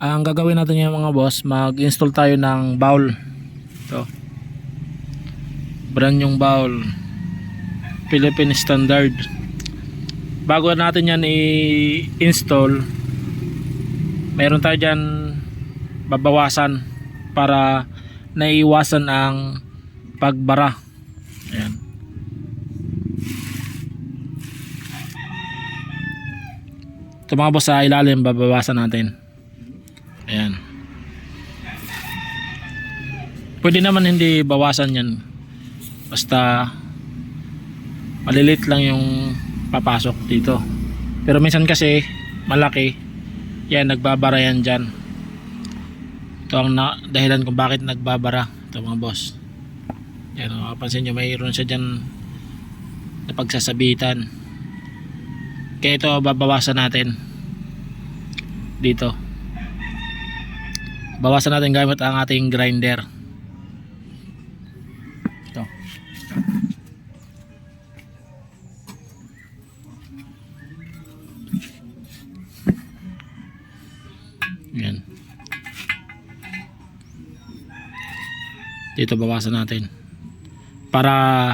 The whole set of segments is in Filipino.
Ang gagawin natin ngayon mga boss, mag-install tayo ng bowl. Ito. Brand yung bowl. Philippine Standard. Bago natin yan i-install, meron tayo dyan babawasan para naiwasan ang pagbara. Ayan. Ito mga boss sa ilalim babawasan natin. Ayan. Pwede naman hindi bawasan yan. Basta malilit lang yung papasok dito. Pero minsan kasi malaki. Yan nagbabara yan dyan. Ito ang na, dahilan kung bakit nagbabara. Ito mga boss. Yan, oh, kapansin nyo mayroon siya dyan na pagsasabitan. Kaya ito babawasan natin dito. Bawasan natin gamit ang ating grinder. Ito. Yan. Dito bawasan natin. Para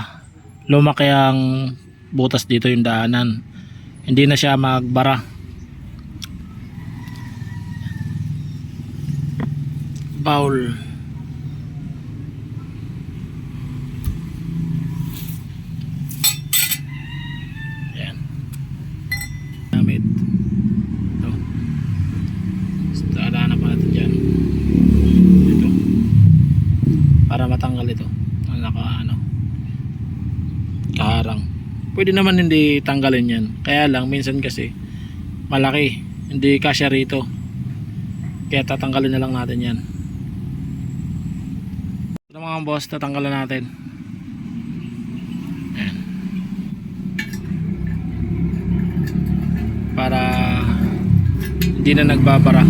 lumaki ang butas dito yung daanan. Hindi na siya magbara. Bowl. Yan. Gamit. Ito. Daanan pa natin dyan. Ito. Para matanggal ito. Ang naka ano. Kaharang. Pwede naman hindi tanggalin yan. Kaya lang minsan kasi malaki. Hindi kasya rito. Kaya tatanggalin na lang natin yan. Ito mga boss, tatanggalan natin. Ayan. Para hindi na nagbabara.